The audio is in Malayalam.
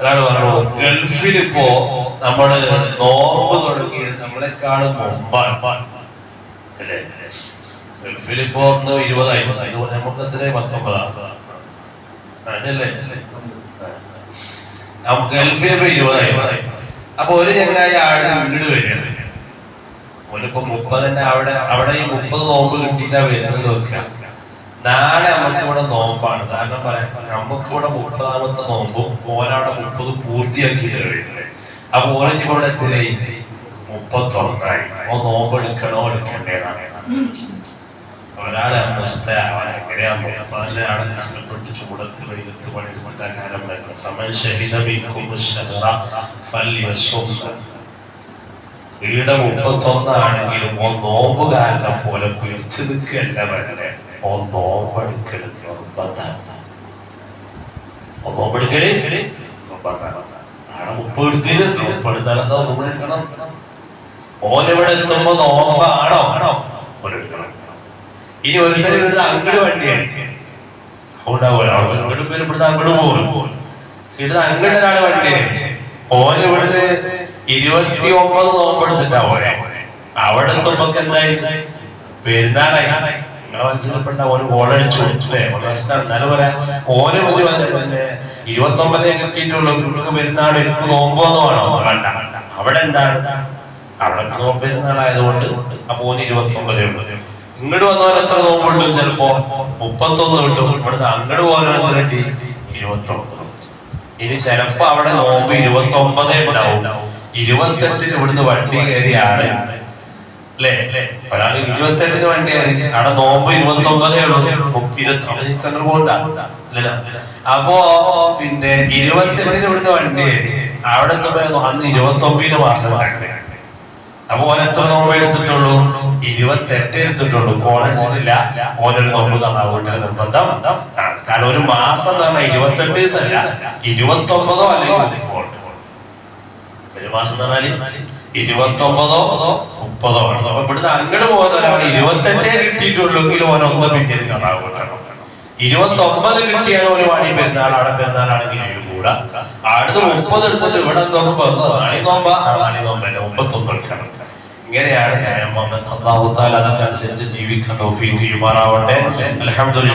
ഒരാൾ പറഞ്ഞു ഗൾഫിൽ ഇപ്പോ നമ്മൾ നോമ്പ് തുടങ്ങിയത് നമ്മളെക്കാളും മുമ്പാണ്. അല്ലേ? ഗൾഫിൽ ഇപ്പോ ഒന്ന് ഇരുപതായി. ഇരുപത് നമുക്ക് എത്ര പത്തൊമ്പതാണ് അതല്ലേ ഗൾഫിൽ ഇപ്പൊ ഇരുപതായി. അപ്പൊ ഒരു ചങ്ങായി ആട് ഇങ്ങോട്ട് വരികയാണ് ഓനിപ്പോ മുപ്പതിന്റെ അവിടെ അവിടെ ഈ മുപ്പത് നോമ്പ് കിട്ടിയിട്ടാ വരുന്നത് വെക്കുക. നാളെ നമുക്ക് ഇവിടെ നോമ്പാണ്. കാരണം പറയാം നമുക്ക് ഇവിടെ മുപ്പതാമത്തെ നോമ്പും ഓനവിടെ മുപ്പത് പൂർത്തിയാക്കിയിട്ട് കഴിയുന്നത്. അപ്പൊ ഓരഞ്ച് ഇവിടെ എത്തിരായി മുപ്പത്തൊന്നായി. ഓ നോമ്പ് എടുക്കണോ എടുക്കണ്ടേന്നാണ്. ഒരാളെ മുപ്പതിന്റെ ആളെ കഷ്ടപ്പെട്ട് ചൂടത്ത് വെയിലത്ത് പണിയെടുത്തിട്ട് കാലം വരുന്നത്. ഈടെ മുപ്പത്തൊന്നാണെങ്കിലും ഓ നോമ്പുകാരനെ പോലെ പിടിച്ചു നിൽക്കല്ല വേണ്ടേ ഓ നോമ്പെടുക്കൽ നിർബന്ധമാണ് ഓ നോമ്പെടുക്കൽ നിർബന്ധമാണ് നാളെ മുപ്പത് എടുത്തിന് ഓനെവിടെ എത്തുമ്പോ നോമ്പാണോ? ഇനി ഒരുത്തരം അങ്ങോട്ട് വണ്ടിയാണ്. അതുകൊണ്ടാവുമല്ലോ അവിടെ അങ്ങോട്ട് പോകും. ഇവിടുന്ന് അങ്ങോട്ട് വണ്ടിയാണ്. ഓന് ഇവിടുന്ന് ഇരുപത്തി ഒമ്പത് നോമ്പെടുത്തിട്ടാവും അവിടെ എത്തുമ്പോ എന്തായി? പെരുന്നാളായി. നിങ്ങളെ മനസ്സിൽപ്പെട്ട ഓന് ഗോളടിച്ചു അല്ലേ? വളരെ ഇഷ്ടമാണ് എന്നാലും പറയാം. ഓന് മതി തന്നെ ഇരുപത്തി ഒമ്പതേ കിട്ടിയിട്ടുള്ളൂ നിങ്ങൾക്ക് പെരുന്നാൾ എനിക്ക് നോമ്പോന്ന് വേണോ. വേണ്ട. അവിടെ എന്താണ്? അവിടെ നോമ്പ് പെരുന്നാളായതുകൊണ്ട് അപ്പൊ ഓന് ഇരുപത്തി ഒമ്പതേ ഉള്ളൂ. ഇങ്ങോട്ട് വന്നവൻ എത്ര നോമ്പുണ്ട്? ചിലപ്പോ മുപ്പത്തൊന്ന് കിട്ടും. ഇവിടുന്ന് അങ്ങോട്ട് പോകാൻ എത്ര കിട്ടി? ഇരുപത്തി ഒമ്പത് ഇനി ചിലപ്പോ അവിടെ നോമ്പ് ഇരുപത്തി ഒമ്പതേ ഉണ്ടാവും. ഇരുപത്തെട്ടിന് ഇവിടുന്ന് വണ്ടി കയറിയ ആൾ അല്ലേ? ഒരാൾ ഇരുപത്തെട്ടിന് വണ്ടി കയറി അവിടെ നോമ്പ് ഇരുപത്തി ഒമ്പതേ ഉള്ളൂ ഇരുപത്തി അങ്ങനെ പോകണ്ട അല്ലല്ലോ അപ്പോ പിന്നെ ഇരുപത്തെട്ടിന് ഇവിടുന്ന് വണ്ടി അവിടെ പോയത് അന്ന് ഇരുപത്തി ഒമ്പതിന് മാസം അപ്പൊ ഓൻ എത്ര നോമ്പ് എടുത്തിട്ടുള്ളൂ? ഇരുപത്തെട്ട് എടുത്തിട്ടുള്ളൂ. കോൾ അടിച്ചിട്ടില്ല. ഓനൊരു നോമ്പ് തന്നാ വീട്ടിൽ നിർബന്ധം. കാരണം ഒരു മാസം തന്നെ ഇരുപത്തെട്ട് ദിവസമല്ല. ഇരുപത്തി ഒമ്പതോ അല്ലെങ്കിൽ ഒരു മാസം പറഞ്ഞാൽ ഇരുപത്തി ഒമ്പതോ മുപ്പതോ ആണ് അപ്പൊ ഇവിടുന്ന് അങ്ങോട്ട് പോകുന്ന ഒരാൾ ഇരുപത്തെട്ടേ കിട്ടിയിട്ടുള്ളെങ്കിൽ ഓൻ ഒന്ന് പിന്നീട് കറാവ് കിട്ടണം ഇരുപത്തി ഒമ്പത് കിട്ടിയാണ് ഒരു വാണി പെരുന്നാൾ ആടെ പെരുന്നാളാണെങ്കിൽ ഒരു കൂടെ. അടുത്ത് മുപ്പത് എടുത്തിട്ട് ഇവിടെ നോക്കുമ്പോ നാളി നോമ്പ ആ നാളി നോമ്പല്ല മുപ്പത്തൊന്ന് എടുക്കണം. ഇങ്ങനെയാണ് ഞാൻ വന്ന് അള്ളാഹു താല അതൊക്കെ അനുസരിച്ച് ജീവിക്കാൻ തോഫീക്ക് ചെയ്യുമാറാവട്ടെ. അലഹമുല്ല